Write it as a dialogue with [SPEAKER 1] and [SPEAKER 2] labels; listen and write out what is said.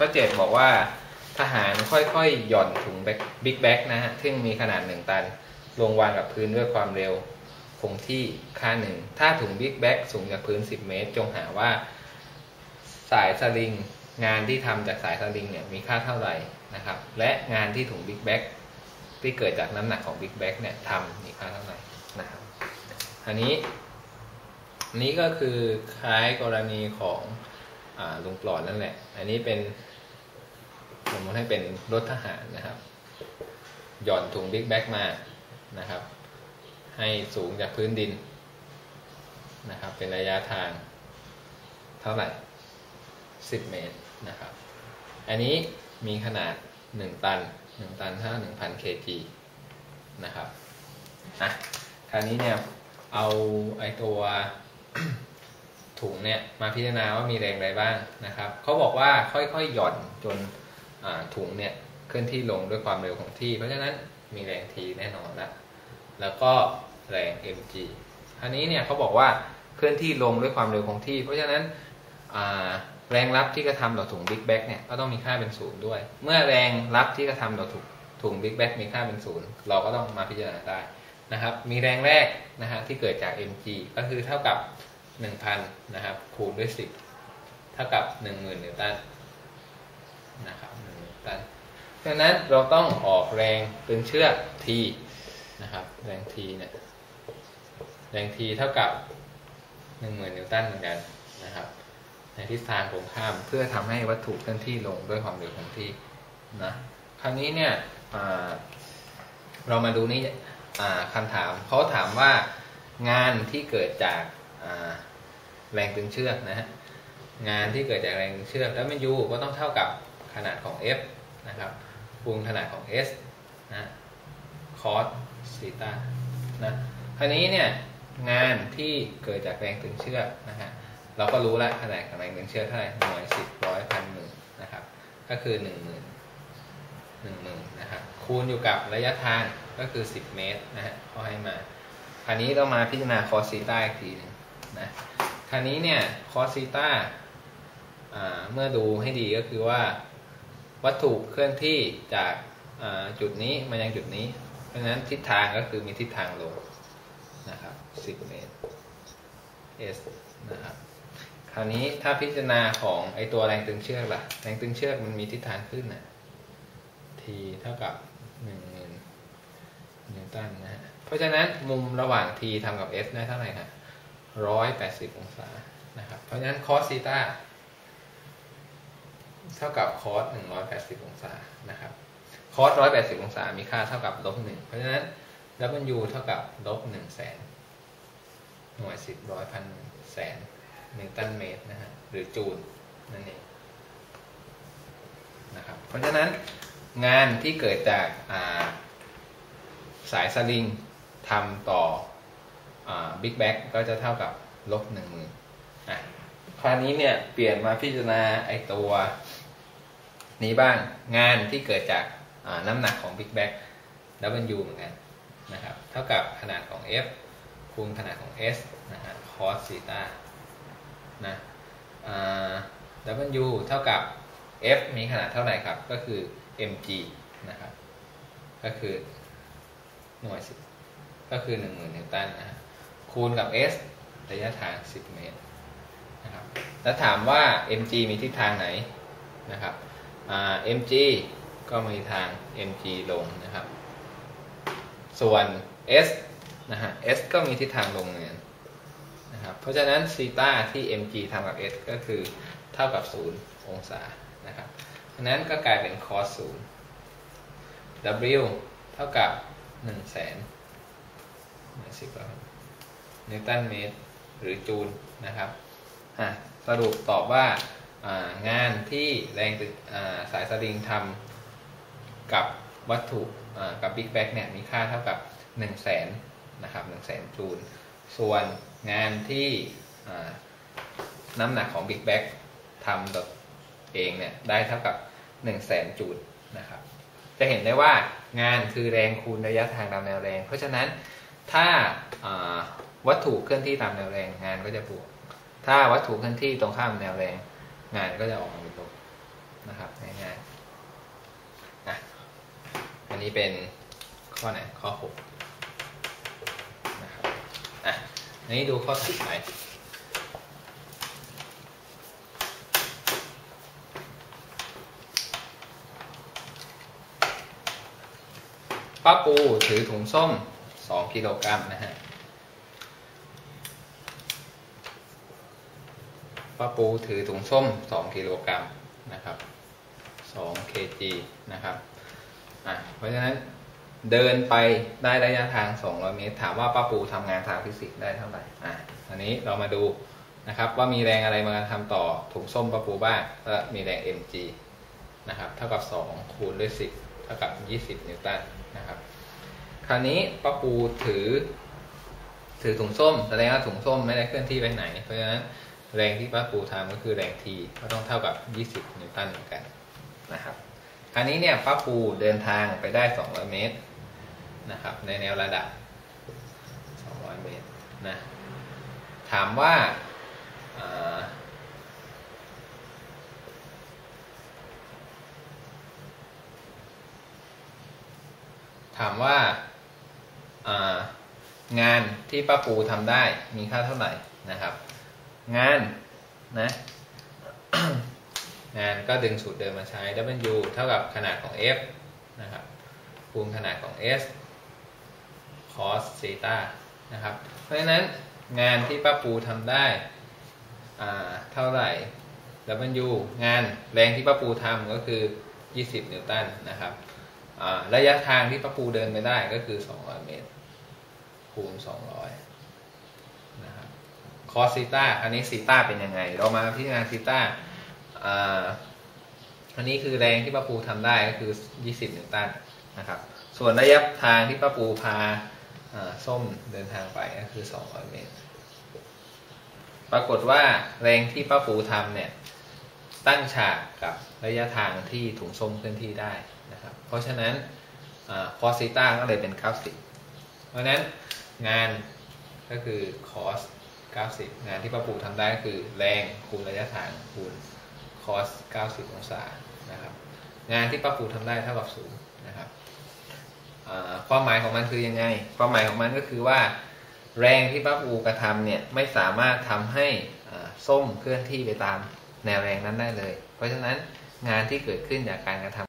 [SPEAKER 1] ก็เจ็ดบอกว่าทหารค่อยๆ หย่อนถุงบิ๊กแบ็กนะฮะ ซึ่งมีขนาดหนึ่งตัน ลงวางกับพื้นด้วยความเร็วคงที่ค่าหนึ่ง ถ้าถุงบิ๊กแบ็กสูงจากพื้น 10 เมตร จงหาว่า สายสลิงงานที่ทำจากสายสลิงเนี่ยมีค่าเท่าไหร่นะครับ และงานที่ถุงบิ๊กแบ็กที่เกิดจากน้ำหนักของบิ๊กแบ็กเนี่ยทำมีค่าเท่าไหร่นะครับ อันนี้ นี้ก็คือคล้ายกรณีของ ลุงปลอดนั่นแหละ อันนี้เป็นสมมติให้เป็นรถทหารนะครับ หย่อนถุงบิ๊กแบ็กมานะครับ ให้สูงจากพื้นดินนะครับ เป็นระยะทางเท่าไหร่ 10 เมตรนะครับ อันนี้มีขนาด 1 ตัน 1 ตันเท่า1,000 kg นะครับอะคราวนี้เนี่ยเอาไอตัว ถุงเนี่ยมาพิจารณาว่ามีแรงอะไรบ้างนะครับเขาบอกว่าค่อยๆหย่อนจนถุงเนี่ยเคลื่อนที่ลงด้วยความเร็วของที่ เพราะฉะนั้นมีแรงทีแน่นอนละแล้วก็แรง mg อันนี้เนี่ยเขาบอกว่าเคลื่อนที่ลงด้วยความเร็วของที่ เพราะฉะนั้นแรงรับที่กระทำต่อถุงบิ๊กแบ็กเนี่ยก็ต้องมีค่าเป็นศูนย์ด้วย เมื่อแรงรับที่กระทำต่อถุงถุงบิ๊กแบ็กมีค่าเป็นศูนย์เราก็ต้องมาพิจารณาได้นะครับ มีแรงแรกนะฮะที่เกิดจาก mg ก็คือเท่ากับ 1,000นะครับคูณด้วย 10 เท่ากับ 10,000นิวตันนะครับ1นิวตันดังนั้นเราต้องออกแรงตึงเชือก T นะครับแรง T เนี่ยแรง T เท่ากับ 10,000นิวตันเหมือนกันนะครับในทิศทางตรงข้ามเพื่อทำให้วัตถุเคลื่อนที่ลงด้วยความเร็วคงที่นะคราวนี้เนี่ยเรามาดูนี่คำถามเขาถามว่างานที่เกิดจาก แรงตึงเชือกนะฮะงานที่เกิดจากแรงตึงเชือกแล้วมันยูก็ต้องเท่ากับขนาดของ F นะครับคูณขนาดของ S นะคอสซีตานะคราวนี้เนี่ยงานที่เกิดจากแรงตึงเชือกนะฮะเราก็รู้ล้วขนาดของแรงตึงเชือกเท่าไหร่หน่วยสิบร้อยพันหมื่นนะครับก็คือหนึ่งหมื่นหนึ่งหมื่นนะครับคูณอยู่กับระยะทางก็คือสิบเมตรนะฮะเขาให้มาคราวนี้เรามาพิจารณาคอสซีตาอีกทีนึง นะคราวนี้เนี่ยคอสซีตาเมื่อดูให้ดีก็คือว่าวัตถุเคลื่อนที่จากจุดนี้มายังจุดนี้ เพราะฉะนั้นทิศทางก็คือมีทิศทางลงนะครับ10เมตร S นะครับคราวนี้ถ้าพิจารณาของไอตัวแรงตึงเชือกล่ะ แรงตึงเชือกมันมีทิศทางขึ้นนะ T เท่ากับ1 0 0 0 0นิวตันนะฮะเพราะฉะนั้นมุมระหว่าง T ทำกับ S ได้เท่าไหร่ครับ 180 องศานะครับ เพราะฉะนั้นคอสซีตาเท่ากับคอส180 องศานะครับคอส180 องศา มีค่าเท่ากับลบหนึ่งเพราะฉะนั้น W เท่ากับลบหนึ่งแสนหน่วยสิบร้อยพันแสนนิวตันเมตรนะฮะหรือจูลนั่นเองนะครับเพราะฉะนั้นงานที่เกิดจากาสายสลิงทำต่อ บิ๊กแบ็กก็จะเท่ากับลบหนึ่งหมื่นอะคราวนี้เนี่ยเปลี่ยนมาพิจารณาไอตัวนี้บ้างงานที่เกิดจากน้ำหนักของบิ๊กแบ็ก W เหมือนกันนะครับเท่ากับขนาดของ F คูณขนาดของ S นะฮะ cos ซีตานะ W เท่ากับ F มีขนาดเท่าไหร่ครับ ก็คือ mg นะครับ ก็คือหน่วยก็คือ 10,000นิวตันนะ คูณกับ s ระยะทาง 10 เมตรนะครับแล้วถามว่า mg มีทิศทางไหนนะครับ mg ก็มีทาง mg ลงนะครับ ส่วน s นะฮะ s ก็มีทิศทางลงเหมือนนะครับเพราะฉะนั้นซีตาที่ mg ทำกับ s ก็คือเท่ากับ 0 องศานะครับเพราะนั้นก็กลายเป็น cos 0 w เท่ากับ1แสนสิบ นิวตันเมตรหรือจูลนะครับสรุปตอบว่างานที่แรงสายสลิงทำกับวัตถุกับบิ๊กแบ็กเนี่ยมีค่าเท่ากับ 1 0 0 0 0แสนนะครับ1 0 0 0 0แสนจูล ส่วนงานที่น้ำหนักของบิ๊กแบ็กทำตัวเองเนี่ยได้เท่ากับ 1 0 0 0 0แสนจูลนะครับจะเห็นได้ว่างานคือแรงคูณระยะทางตามแนวแรง เพราะฉะนั้นถ้า วัตถุเคลื่อนที่ตามแนวแรงงานก็จะบวก ถ้าวัตถุเคลื่อนที่ตรงข้ามแนวแรง งานก็จะออกมาเป็นลบนะครับง่ายๆอันนี้เป็นข้อไหนข้อหกนะครับอะอันนี้ดูข้อสุดไปป้าปูถือถุงส้ม 2 กิโลกรัมนะฮะ ป้าปูถือถุงส้มสองกิโลกรัมนะครับสอง kg นะครับอะเพราะฉะนั้นเดินไปได้ระยะทาง 200 เมตร ถามว่าป้าปูทำงานทางฟิสิกส์ได้เท่าไหร่อะอันนี้เรามาดูนะครับว่ามีแรงอะไรมาทำต่อถุงส้มป้าปูบ้างก็มีแรง mg นะครับเท่ากับ 2 คูณด้วย 10 เท่ากับ 20 นิวตันนะครับคราวนี้ป้าปูถือ ถือถุงส้มแสดงว่าถุงส้มไม่ได้เคลื่อนที่ไปไหน เพราะฉะนั้น แรงที่ป้าปูทำก็คือแรง T ก็ต้องเท่ากับ 20 นิวตันเหมือนกันนะครับคราวนี้เนี่ยป้าปูเดินทางไปได้ 200 เมตรนะครับ ในแนวระดับ 200 เมตรนะถามว่าถามว่าอ่างานที่ป้าปูทำได้มีค่าเท่าไหร่นะครับ งานนะงานก็ดึงสูตรเดิมมาใช้ W เท่ากับขนาดของ F นะครับคูณขนาดของ S cos ซีตานะครับ เพราะฉะนั้นงานที่ป้าปูทำได้เท่าไหร่ W งานแรงที่ป้าปูทำก็คือ 20 นิวตันนะครับระยะทางที่ป้าปูเดินไปได้ก็คือ 200 เมตร คูณ 200นะครับ คอสซีตาอันนี้ซีตาเป็นยังไง เรามาพิจารณาซีตาอันนี้คือแรงที่ป้าปูทำได้ก็คือ 20 นิวตันนะครับ ส่วนระยะทางที่ป้าปูพาส้มเดินทางไปก็คือ 200 เมตร ปรากฏว่าแรงที่ป้าปูทำเนี่ยตั้งฉากกับระยะทางที่ถุงส้มเคลื่อนที่ได้นะครับ เพราะฉะนั้นคอสซีต้าก็เลยเป็น 90 เพราะฉะนั้นงานก็คือ cos 90 งานที่ป้าปูทำได้คือแรงคูณระยะทางคูณ cos 90 องศานะครับ งานที่ป้าปูทำได้เท่ากับศูนย์นะครับความหมายของมันคือยังไง ความหมายของมันก็คือว่า แรงที่ป้าปูกระทำเนี่ยไม่สามารถทำให้ส้มเคลื่อนที่ไปตามแนวแรงนั้นได้เลย เพราะฉะนั้นงานที่เกิดขึ้นจากการกระทำ